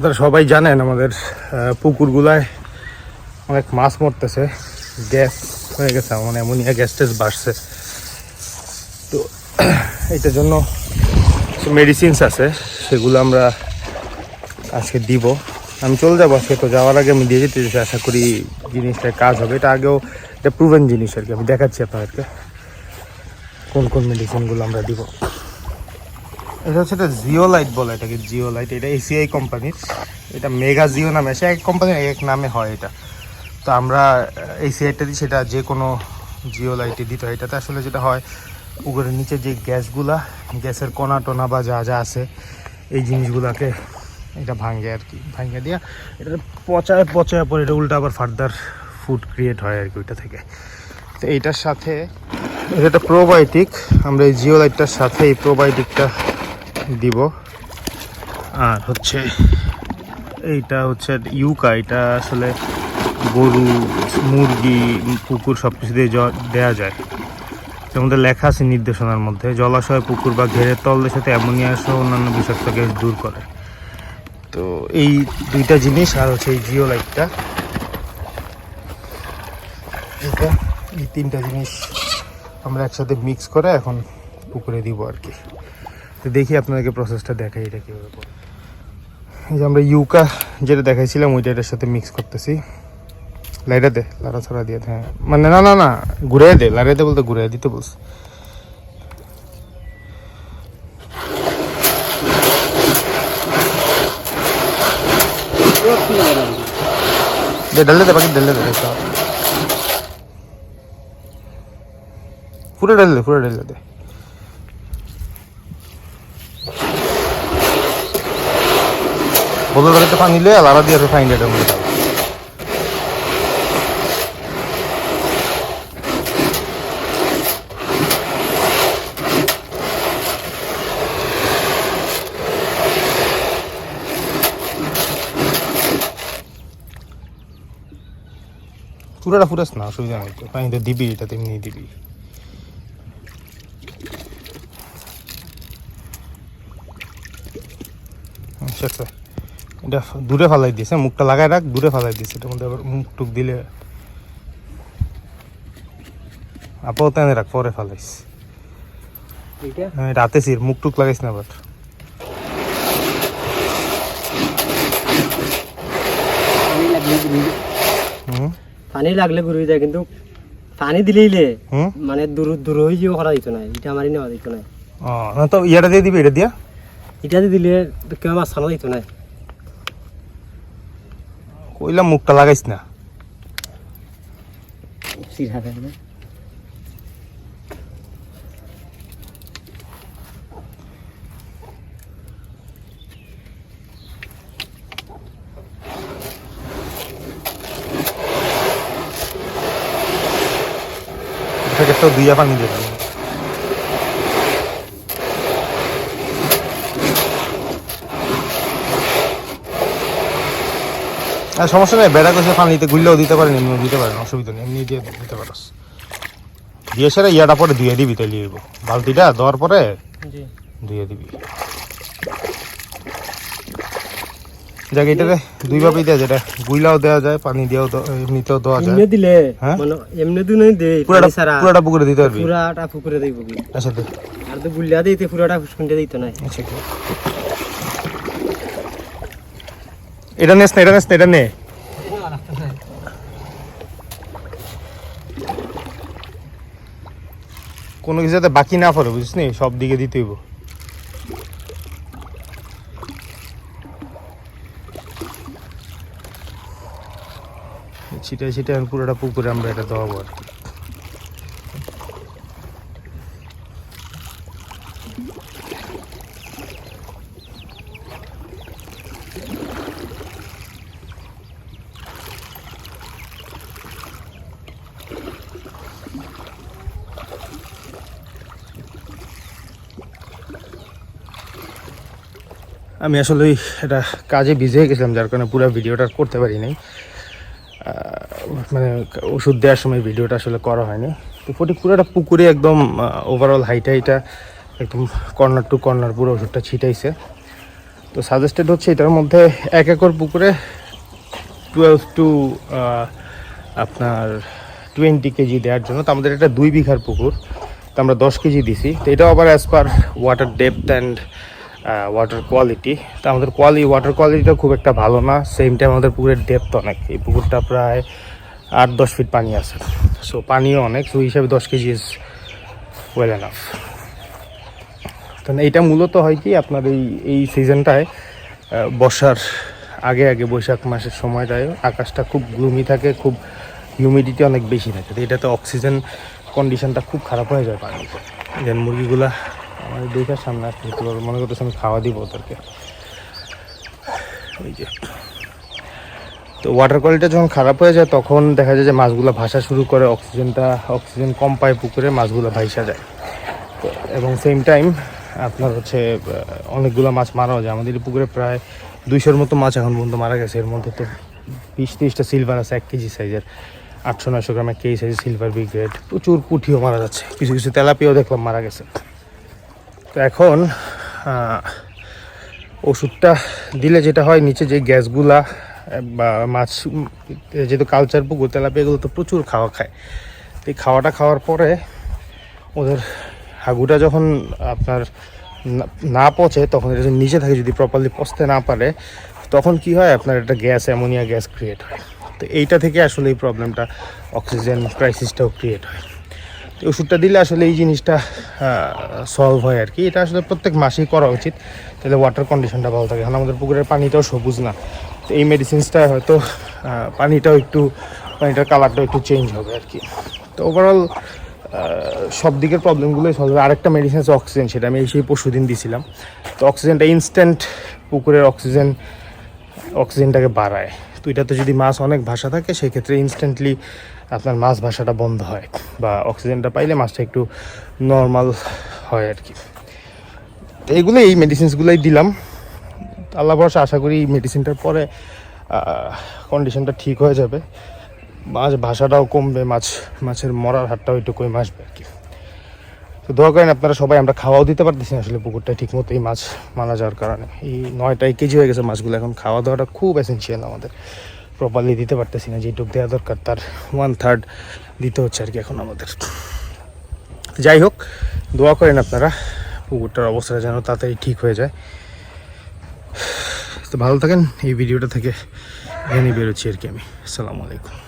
আপনারা সবাই জানেন আমাদের পুকুরগুলায় অনেক মাছ মরতেছে। গ্যাস হয়ে গেছে মানে অ্যামোনিয়া গ্যাস টেস বাড়ছে। তো এটার জন্য মেডিসিনস আছে, সেগুলো আমরা আজকে দিব। আমি চলে যাব আজকে, তো যাওয়ার আগে আমি দিয়ে যেতে চাইছি। আশা করি জিনিসটা কাজ হবে। এটা আগেও এটা প্রুভেন জিনিস আর কি, আমি দেখাচ্ছি আপনাদেরকে। কোন কোন মেডিসিনগুলো আমরা দিব। এটা হচ্ছে এটা জিও লাইট বলে এটাকে জিও লাইট এটা এসিআই কোম্পানির এটা মেগা জিও নামে আছে এক কোম্পানির এক নামে হয় এটা। তো আমরা এসিআইটা দিই, সেটা যে কোনো জিও লাইটে দিতে হয়। এটাতে আসলে যেটা হয় পুকুরের নিচে যে গ্যাসগুলা, গ্যাসের কণা টোনা বা যা যা আছে, এই জিনিসগুলাকে এটা ভাঙে আর কি। ভাঙে দিয়া এটা পচায় পচায় পরে এটা উল্টা আবার ফার্দার ফুড ক্রিয়েট হয় আর কি ওইটা থেকে। তো এইটার সাথে, এটা প্রোবায়োটিক আমরা এই জিও লাইটটার সাথে এই প্রোবায়োটিকটা দিব। আর হচ্ছে এইটা হচ্ছে ইউকা, এটা আসলে গরু, মুরগি, পুকুর সব কিছু দিয়ে দেয়া যায়। মধ্যে লেখা আছে নির্দেশনার মধ্যে, জলাশয়, পুকুর বা ঘেরের তলদের সাথে অ্যামোনিয়া সহ অন্যান্য বিষাক্ত গ্যাস দূর করে। তো এই দুইটা জিনিস আর হচ্ছে এই জিও লাইটটা এটা এই তিনটা জিনিস আমরা একসাথে মিক্স করে এখন পুকুরে দিব আর কি। তো দেখি আপনাদেরকে প্রসেসটা দেখাই এটা কীভাবে করে এই যে আমরা ইউকা যেটা দেখাইছিলাম, ওইটা এটার সাথে মিক্স করতেছি। লাইটা দে লাড়া ছাড়া দিয়ে হ্যাঁ। মানে না না না ঘুরে দে লাড়া দে বলতে ঘুরে দিতে বলছে। দে ডালে দে, বাকি ডালে দে সব পুরো ডালে দে পুরো ডালে বোতল গাড়িতে পানি লিয়ে লাড়া দিয়ে ফাইন এটার মধ্যে। পুরোটা ফুরাস না, অসুবিধা নেই। তো পানিতে দিবি, এটা তেমনি দিবি। আচ্ছা আচ্ছা। এটা দূরে ফালাই দিয়েছে মুখটা লাগাই রাখ দূরে ফালাই দিয়েছে এটার মধ্যে আবার মুখ টুক দিলে আপাতত এনে রাখ পরে ফালাইস। হ্যাঁ রাতে সির মুখ টুক লাগাইস না আবার। পানি লাগলে ঘুরিয়ে যায় কিন্তু পানি দিলেইলে মানে দূর দূর হয়ে যাওয়া করা দিত না এটা আমারই নেওয়া দিত না। ও না তো ইয়াটা দিয়ে দিবি এটা দিয়া? এটাতে দিলে কেউ মাছ ছানা দিত না। কইলাম মুখটা লাগাইস না। দুইয়া পানি দিয়ে সমস্যা নেই বেড়া কষে পানিতে গুললেও দিতে পারেন এমনিও দিতে পারেন অসুবিধা নেই এমনি দিয়ে দিতে পারস। দিয়ে সেরা ইয়াটা পরে ধুয়ে দিবি তাই লিয়ে বালতিটা দেওয়ার পরে ধুয়ে দিবি। যাক এটাতে দুই ভাবেই দেওয়া যায় এটা গুইলাও দেওয়া যায় পানি দিয়েও এমনিতেও দেওয়া যায়। এমনি দিলে হ্যাঁ? মানে এমনি দে পুরাটা পুরাটা পুকুরে দিতে পারবি। পুরাটা পুকুরে দিব। কি আচ্ছা আর তো দিতে পুরাটা ফুসকুন্ডে দিত না আচ্ছা। এটা নেস না এটা নেস না এটা নে। কোনো কিছু যাতে বাকি না পড়ে বুঝিস সব দিকে দিতে হইব। ছিটাই ছিটাই পুরোটা পুকুরে আমরা এটা দেওয়াবো আর কি। আমি আসলে এটা কাজে বিজি হয়ে গেছিলাম, যার কারণে পুরো ভিডিওটা করতে পারি নাই। মানে ওষুধ দেওয়ার সময় ভিডিওটা আসলে করা হয়নি। তো ফটিক পুরোটা পুকুরে একদম ওভারঅল হাইটা হাইটা একদম কর্নার টু কর্নার পুরো ওষুধটা ছিটাইছে। তো সাজেস্টেড হচ্ছে এটার মধ্যে এক একর পুকুরে টুয়েলভ টু আপনার টোয়েন্টি কেজি দেওয়ার জন্য। তো আমাদের এটা দুই বিঘার পুকুর, তো আমরা দশ কেজি দিছি। তো এটাও আবার as per water depth and water quality তো আমাদের কোয়ালি ওয়াটার কোয়ালিটিটা খুব একটা ভালো না। সেম টাইম আমাদের পুকুরের ডেপথ অনেক। এই পুকুরটা প্রায় আট, দশ ফিট পানি আছে। সো পানিও অনেক। সো হিসাবে দশ কেজি ইজ ওয়েল এনাফ তো এইটা মূলত হয় কি, আপনার এই এই সিজনটায় বর্ষার আগে আগে, বৈশাখ মাসের সময়টায় আকাশটা খুব গ্লুমি থাকে, খুব হিউমিডিটি অনেক বেশি থাকে। তো এটাতে অক্সিজেন কন্ডিশনটা খুব খারাপ হয়ে যায় পানিতে। দেন মুরগিগুলা আমাদের দেখার সামনে আসতে হতে পারবে মনে করতেছে আমি খাওয়া দিব ওদেরকে এই যে। তো ওয়াটার কোয়ালিটি যখন খারাপ হয়ে যায়, তখন দেখা যায় যে মাছগুলো ভাসা শুরু করে অক্সিজেনটা অক্সিজেন কম পায় পুকুরে, মাছগুলো ভাইসা যায়। এবং সেম টাইম আপনার হচ্ছে অনেকগুলো মাছ মারাও যায়। আমাদের পুকুরে প্রায় দুইশোর মতো মাছ এখন পর্যন্ত মারা গেছে। এর মধ্যে তো বিশ তিরিশটা সিলভার আছে, এক কেজি সাইজের আটশো নয়শো গ্রাম এক কেজি সাইজের সিলভার বি গ্রেড প্রচুর পুঁটিও মারা যাচ্ছে। কিছু কিছু তেলাপিয়াও দেখলাম মারা গেছে। তো এখন ওষুধটা দিলে যেটা হয়, নিচে যে গ্যাসগুলা, বা মাছ, যেহেতু কালচার পুকুর তেলাপিয়াগুলো তো প্রচুর খাওয়া খায়। তো এই খাওয়াটা খাওয়ার পরে ওদের হাগুটা যখন আপনার না- পচে, তখন এটা নিচে থাকে, যদি প্রপারলি পচতে না পারে, তখন কি হয়, আপনার একটা গ্যাস, অ্যামোনিয়া গ্যাস ক্রিয়েট হয়। তো এইটা থেকে আসলে এই প্রবলেমটা অক্সিজেন ক্রাইসিসটাও ক্রিয়েট হয়। ওষুধটা দিলে আসলে এই জিনিসটা সলভ হয় আর কি। এটা আসলে প্রত্যেক মাসেই করা উচিত। তাহলে ওয়াটার কন্ডিশনটা ভালো থাকে। কারণ আমাদের পুকুরের পানিটাও সবুজ না। তো এই মেডিসিনসটা হয়তো পানিটাও একটু, পানিটার কালারটাও একটু চেঞ্জ হবে আর কি। তো ওভারঅল সব দিকের প্রবলেমগুলোই সলভ হবে। আরেকটা মেডিসিন আছে অক্সিজেন সেটা আমি সেই পরশু দিন দিছিলাম। তো অক্সিজেনটা ইনস্ট্যান্ট পুকুরের অক্সিজেন অক্সিজেনটাকে বাড়ায়। তো এটাতে যদি মাছ অনেক ভাষা থাকে, সেক্ষেত্রে ইনস্ট্যান্টলি আপনার মাছ ভাষাটা বন্ধ হয় বা অক্সিজেনটা পাইলে মাছটা একটু নর্মাল হয় আর কি। এইগুলো এই মেডিসিনসগুলোই দিলাম। আল্লাহ ভরসা, আশা করি এই মেডিসিনটার পরে কন্ডিশনটা ঠিক হয়ে যাবে। মাছ ভাষাটাও কমবে, মাছ, মাছের মরার হারটাও একটু কমে আসবে আর কি। তো দোয়া করেন আপনারা সবাই, আমরা খাওয়াও দিতে পারতেছি না, আসলে পুকুরটা ঠিক মতো এই মাছ মারা যাওয়ার কারণে। এই নয়টাই কেজি হয়ে গেছে মাছগুলো, এখন খাওয়া দাওয়াটা খুব এসেন্সিয়াল আমাদের। প্রপারলি দিতে পারতেছি না, যেটুক দেওয়া দরকার, তার ওয়ান থার্ড দিতে হচ্ছে আর কি এখন আমাদের। যাই হোক, দোয়া করেন আপনারা, পুকুরটার অবস্থাটা যেন তাড়াতাড়ি ঠিক হয়ে যায়। তো ভালো থাকেন, এই ভিডিওটা থেকে এখানেই বেরোচ্ছি আর কি আমি। আসসালামু আলাইকুম।